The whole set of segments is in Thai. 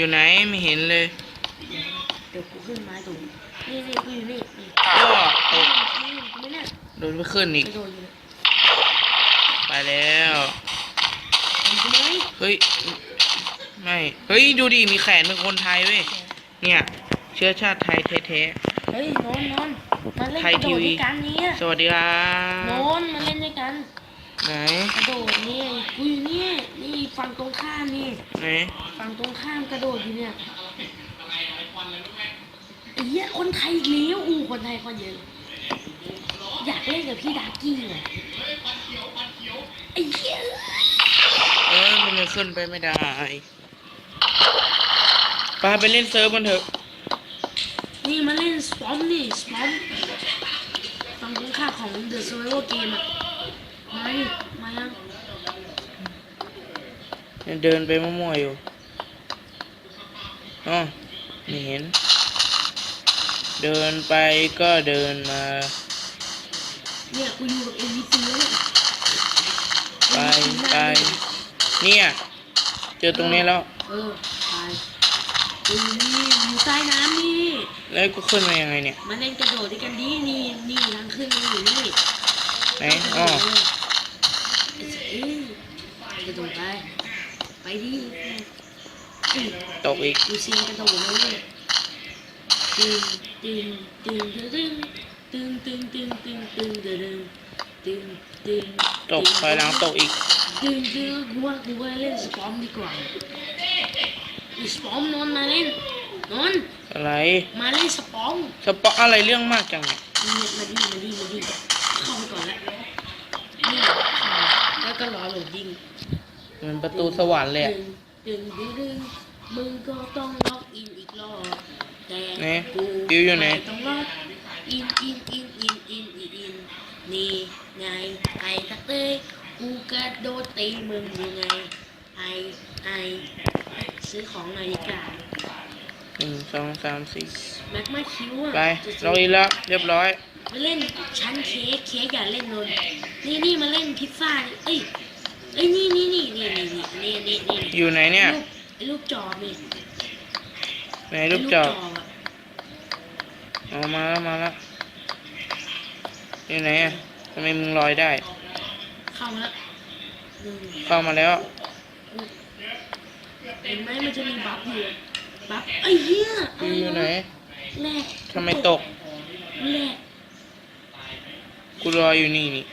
อยู่ไหนไม่เห็นเลยเดี๋ยวกูขึ้นไม้ตรงนี่นี่กูอยู่นี่นี่ก็ตกไม่เนี่ยโดนไม่ขึ้นอีกกระโดดอยู่เนี่ยไปแล้ว เห็นกูไหมเฮ้ย ไม่ เฮ้ย ดูดิ มีแขนเป็นคนไทยเว้ย เนี่ย เชื้อชาติไทยแท้ เฮ้ยนอนนอนมาเล่นไทกยระโดทีดวี ด้วยกันเนี่ยๆ สวัสดีครันอนมาเล่นด้วยกัน ไหนกระโดดเนี่ยกูอยู่เนี่ยนี่ฝั่งตรงข้ามนี่ไหนฝั่งตรงข้ามกระโดดอยู่เนี่ยไอ้เหี้ยคนไทยอีกแล้วอู้คนไทยคนเยอะอยากเล่นกับพี่ดาร์กี้เลยไอ้เหี้ยเออมันยังขึ้นไปไม่ได้ไปไปเล่นเซิร์ฟกันเถอะ นี่มาเล่นสปอมนี่สปอมฝั่งตรงข้ามของ The Survival Game อะมาดิมายังยังเดินไปมั่วๆอยู่อ๋อไม่เห็น เดินไปก็เดินมา เนี่ยกูอยู่กับ NPC แล้วเนี่ยไปไปเนี่ย เจอตรงนี้แล้ว เออไปกูอยู่นี่อยู่ใต้น้ำนี่ แล้วกูขึ้นมายังไงเนี่ย มาเล่นกระโดดด้วยกันดินี่นี่ทางขึ้นมันอยู่นี่ไหนอ๋อ เอ้ยกระโดดไป ไป ดิเอ้ยตกอีกกูเซียนกระโดดเลยตึงตึงตึงตึงตึงตึงตึงตึงตึงตึงตึงตึงตกถอยหลังตกอีกตึงตึงกูว่ากูว่าเล่นสปอมดีกว่าอีสปอมนอนมาเล่นนอนอะไรมาเล่นสปอมสปออะไรเรื่องมากจังเนี่ยนี่มาดิมาดิมาดิเข้าไปก่อนแล้วนี่เข้าแล้วก็รอโหลดดิ้งเห มันประตูสวรรค์เลยอะ ดึงดึงดึงมึงก็ต้องล็อกอินอีกรอบแต่ไหนกูบิวอยู่ไหน ม่ต้องล็อกอินอินอินอินอินอินอินนี่ไงไอ้ตะเต้ยกูกระโดดตีมึงยังไงไอ้ไอ้ซื้อของหน่อยดีกว่าหนึ่งสองสามสี่แม็กมาคิวอะไปจะเราอีกแล้วเรียบร้อย มาเล่นชั้นเค้กเค้กอย่าเล่นนนนี่นี่มาเล่นพิซซ่านี่เอ้ย อ้ยนี่นี่นี่นี่นี่นี่นี่นี่นี่อยู่ไหนเนี่ย รูปไอ้รูปจอบนี่ไหนรูปจอบไอะเอามาแล้วมาแล้วอยู่ไหนอะทำไมมึงลอยได้ เข้ามาแล้วหนึ่งเข้ามาแล้ว เห็นไหมมันจะมีบัฟอยู่บัฟไอ้เหี้ยบิวอยู่ไหนแรกทำไมตกแรกกูรออยู่นี่นี่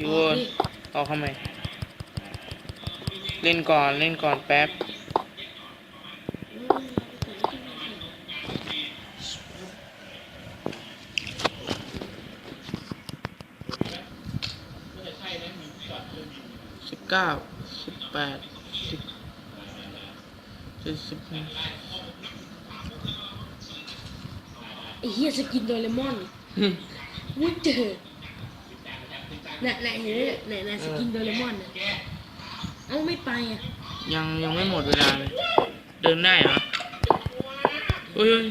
ยูออกดิเอาเข้ามาเล่นก่อนเล่นก่อนแป๊บสิบเก้าสิบแปดสิบสิบสิบไอ้เหี้ยสกินโดเรมอนวุ้ยเจอ น่ะน่ะเห็นไหมน่ะน่ะสกินโดเรมอนน่ะเอ้าไม่ไปอะยังยังไม่หมดเวลาเลย เดินได้เหรอเฮ้ย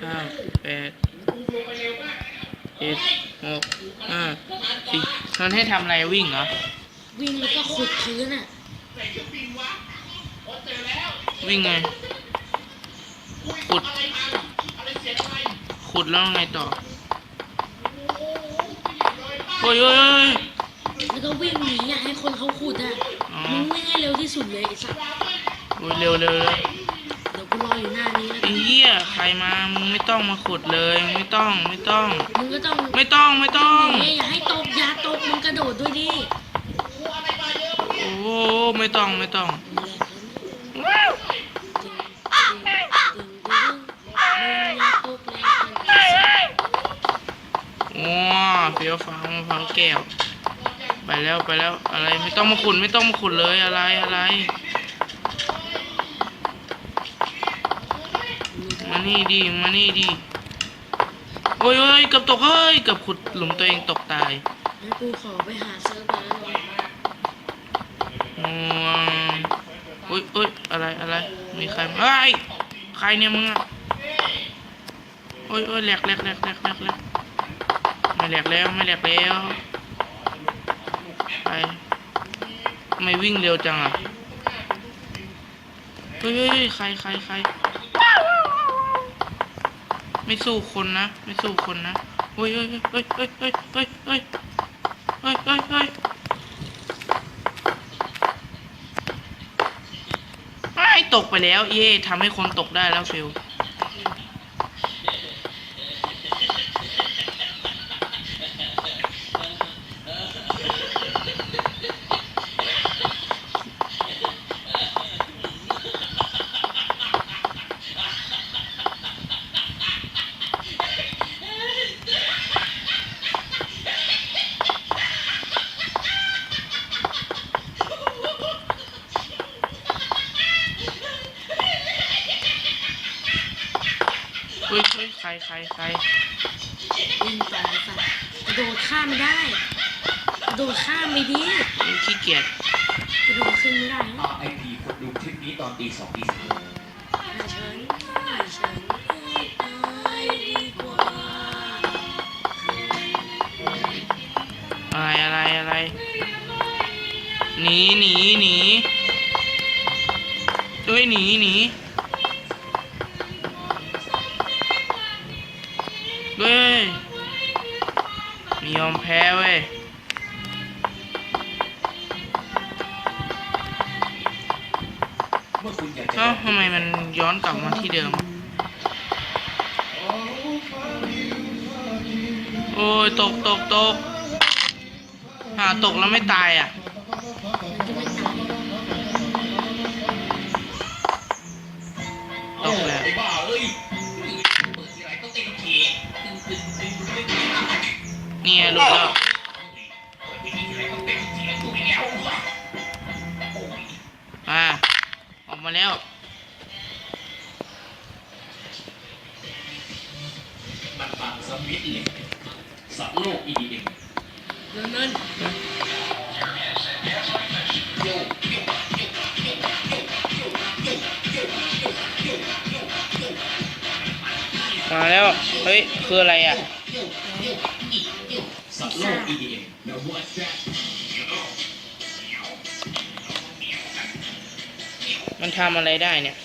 เก้าแปดเจ็ดหกห้าสี่มันให้ทำอะไรวิ่งเหรอ วิ่งแล้วก็ขุดพื้นอะวิ่งไงขุดขุดแล้วไงต่อโอ้ยโอ้ย คนเขาขุดอะอ๋อ มึงไม่ให้เร็วที่สุดเลยไอ้สัสโอ้ยเร็วเร็วเร็วเดี๋ยวกูรออยู่หน้านี้แล้วไอ้เหี้ยใครมา มึงไม่ต้องมาขุดเลย ไม่ต้อง ไม่ต้อง มึงก็ต้องไม่ต้อง ไม่ต้อง เฮ้ยอย่าให้ตกอย่าตกมึงกระโดดด้วยดิโอ้โหไม่ต้อง ไม่ต้องว้าวตึงตึงตึงตึงมึงอย่าตกแรงเกินไปว้าเฟี้ยวฟ้าวมะพร้าวแก้ว ไปแล้วไปแล้วอะไรไม่ต้องมาขุดไม่ต้องมาขุดเลยอะไรอะไรมานี่ดิมานี่ดิโอ้ยโอ้ยเกือบตกเฮ้ยเกือบขุดหลุมตัวเองตกตายงั้นกูขอไปหาเซิร์ฟมาแล้วกันว้าวโอ้ยโอ้ยอะไรอะไรมีใครมาเฮ้ยใครเนี่ยมึงอะโอ้ยโอ้ยแหลกแหลกแหลกแหลกแหลกแหลกไม่แหลกแล้วไม่แหลกแล้ว ไปทำไมวิ่งเร็วจังอะเฮ้ยใครใครใครไม่สู้คนนะ ไม่สู้คนนะเฮ้ยเฮ้ยเฮ้ยเฮ้ยเฮ้ยเฮ้ยเฮ้ยเฮ้ยเฮ้ยเฮ้ยไอ้ตกไปแล้ว เย่ทำให้คนตกได้แล้วฟิล ใครใครใครวิ่งต่อสัตว์กระโดดข้ามไม่ได้กระโดดข้ามไม่ดีขี้เกียจกระโดดขึ้นไม่ได้นะ RIP คนดูคลิปนี้ตอนตีสองตีสามฉันฉันตายดีกว่าอะไรอะไรอะไรหนีหนีหนีเฮ้ยหนีหนี ม่ยอมแพ้เว้ยเมื่อคุณอยากจะเอ้าทำไมมันย้อนกลับมาที่เดิม โอ้ยตกตกตกหาตกแล้วไม่ตายอะ ยลุดแล้วอาออกมาแล้วมันบังสวิตเลยสับโลกอีดีเงินเงินมาแล้ว เฮ้ย คืออะไรอะ โลก EDM มันทำอะไรได้เนี่ย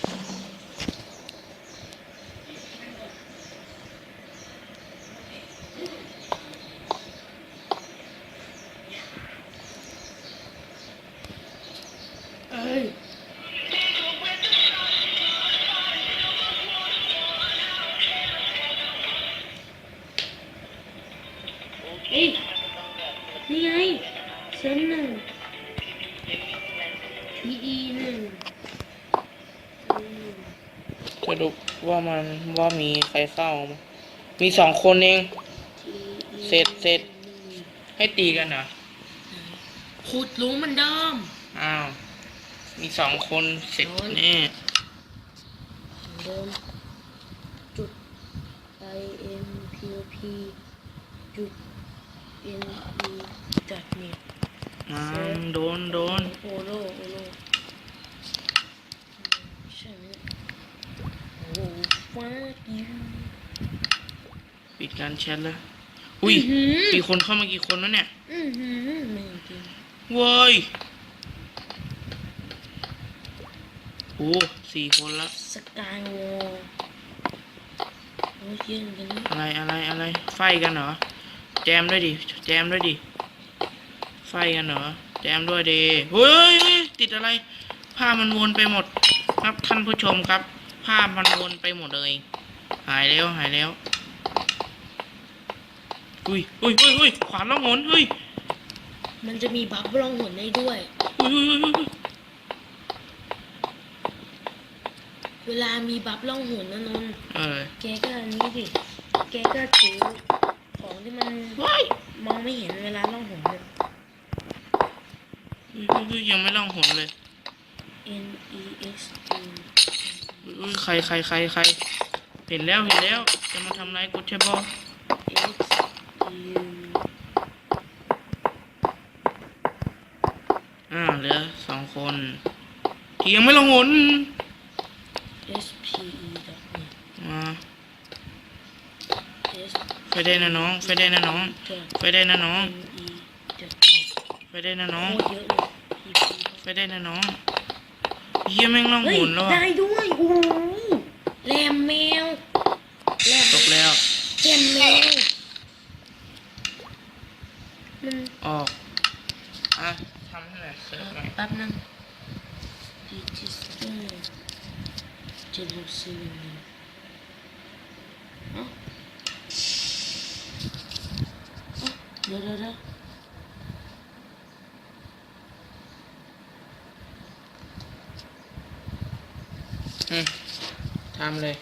ทีอีหนึ่งอืมสรุปว่ามันว่ามีใครเข้ามามีสองคนเอง TE เสร็จเสร็จให้ตีกันเหรอขุดหลุมเหมันเดิมอ้าว มีสองคนเสร็จแน่เดิมจุด i m p p จุด n e จัดเน็ต อ้าวโดนโดนโอโลโอโลใช่ไหมโอ้ฟ้ากิวปิดการแชทแล้ว อุ้ยหือมีคนเข้ามากี่คนแล้วเนี่ย อือหือไม่จริงเว้ยโอ้สี่คนละสกายวอลโอ้ยเยอะเหมือนกันนะอะไรอะไรอะไรไฟกันเหรอ แจมด้วยดิ แจมด้วยดิ ไฟกันเหรอ แจมด้วยดิเฮ้ยเฮ้ยติดอะไร ภาพมันวนไปหมด ครับท่านผู้ชมครับ ภาพมันวนไปหมดเลย หายแล้วหายแล้ว อุ้ยอุ้ยอุ้ยอุ้ยขวานล่องหนเฮ้ย มันจะมีบัฟล่องหนได้ด้วย อุ้ยอุ้ยอุ้ยอุ้ยเวลามีบัฟล่องหนนะนนท์เออแกก็อันนี้ดิแกก็ถือของที่มันว้ายมองไม่เห็นเวลาล่องหนเลย อุ้ยอุ้ยอุ้ยยังไม่ล่องหนเลย N E X T อุ้ยอุ้ยใครใครใครใครเห็นแล้วเห็นแล้ว จะมาทำไรกูใช่บอ X U อ่าเหลือสองคนที่ยังไม่ลงหน S P E dot net มา S ไปได้นะน้องไปได้นะน้อง dot ไปได้นะน้อง N E dot net ไปได้นะน้อง โคตรเยอะเลย ไปได้นะน้องเฮียแม่งล่องเฮ้ยหนแล้วได้อะด้วยโอ้โหแรมแมวแรมตกแล้ว แรมแมวมันออก อะทำให้หน่อยเสิร์ฟหน่อยแป๊บนึงดีจิสเตอร์เจนหกสี่หนึ่งหนึ่งเอ้าเอ้าเดี๋ยวเดี๋ยวเดี๋ยว ทำเลย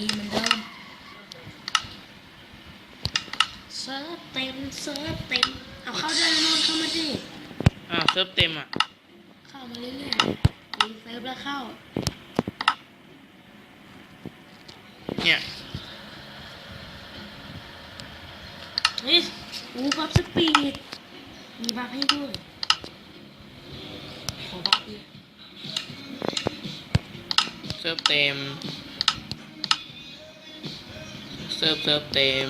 ดีเหมือนเดิมเซิร์ฟเต็มเซิร์ฟเต็มเอาเข้าได้แล้วนอนเข้ามาดิอะเซิร์ฟเต็มอะ เข้ามาเรื่อยๆรีเซิร์ฟแล้วเข้า เนี่ยเฮ้ยอูบัฟสปีดมีบัฟให้ด้วยขอบัฟดิเซิร์ฟเต็ม เซิร์ฟเซิร์ฟเต็ม